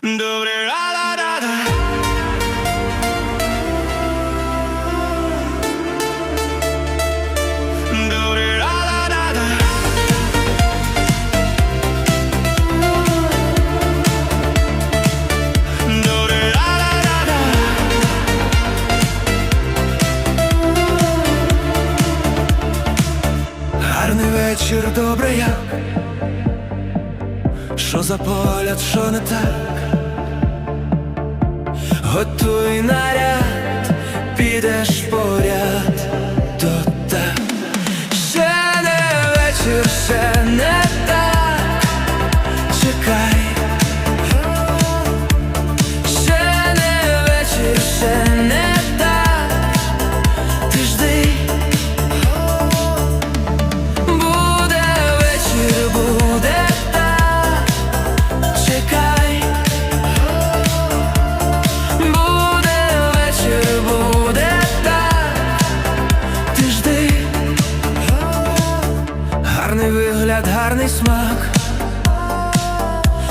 Добре ра-ра-ра-ра. Добре. Гарний вечір, добре як Що за погляд, що не так? Готуй наряд, підеш поряд гарний смак.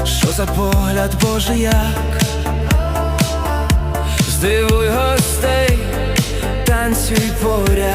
Що за погляд, Боже, як? Здивуй гостей, танцюй поряд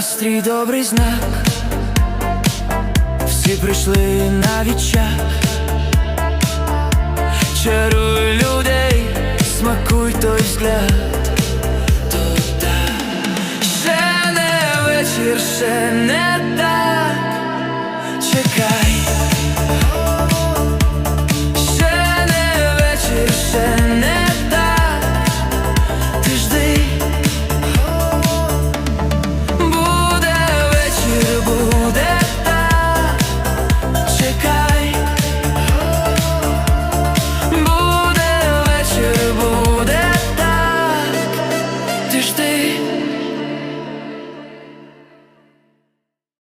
настрій, добрий знак. Всі прийшли на відчак Чаруй людей, смакуй той взгляд Тільки ти